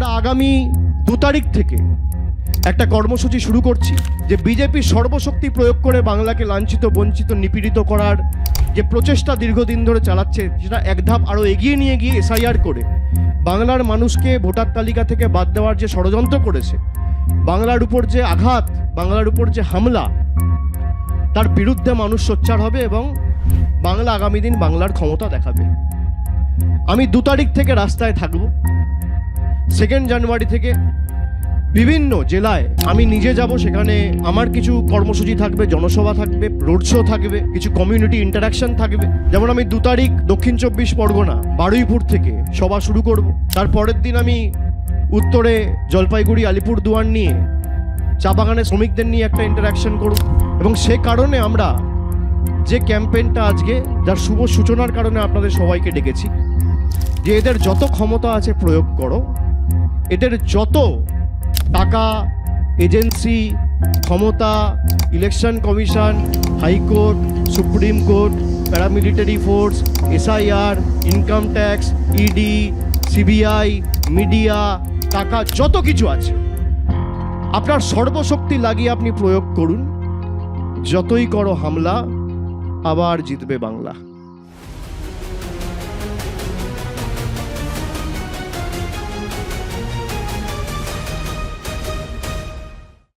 আমরা আগামী দু তারিখ থেকে একটা কর্মসূচি শুরু করছি যে বিজেপি সর্বশক্তি প্রয়োগ করে বাংলাকে লাঞ্ছিত, বঞ্চিত, নিপীড়িত করার যে প্রচেষ্টা দীর্ঘদিন ধরে চালাচ্ছে যেটা এক ধাপ আরও এগিয়ে নিয়ে গিয়ে এসআইআর করে বাংলার মানুষকে ভোটার তালিকা থেকে বাদ দেওয়ার যে ষড়যন্ত্র করেছে, বাংলার উপর যে আঘাত, বাংলার উপর যে হামলা, তার বিরুদ্ধে মানুষ সোচ্চার হবে এবং বাংলা আগামী দিন বাংলার ক্ষমতা দেখাবে। আমি দু তারিখ থেকে রাস্তায় থাকব। সেকেন্ড জানুয়ারি থেকে বিভিন্ন জেলায় আমি নিজে যাব, সেখানে আমার কিছু কর্মসূচি থাকবে, জনসভা থাকবে রোড শো থাকবে, কিছু কমিউনিটি ইন্টারাকশন থাকবে। যেমন আমি দু তারিখ দক্ষিণ চব্বিশ পরগনা, বারুইপুর থেকে সভা শুরু করব। তার পরের দিন আমি উত্তরে জলপাইগুড়ি, আলিপুর দুয়ার নিয়ে চা বাগানের শ্রমিকদের নিয়ে একটা ইন্টারাকশন করব। এবং সে কারণে আমরা যে ক্যাম্পেইনটা আজকে, যার শুভ সূচনার কারণে আপনাদের সবাইকে ডেকেছি, যে এদের যত ক্ষমতা আছে প্রয়োগ করো। এদের যত টাকা, এজেন্সি, ক্ষমতা, election commission, high court, supreme court, paramilitary force, SIR, income tax, ED, CBI, media, টাকা, যত কিছু আছে। আপনার সর্বশক্তি লাগিয়ে আপনি প্রয়োগ করুন। যতই করো হামলা, আবার জিতবে বাংলা।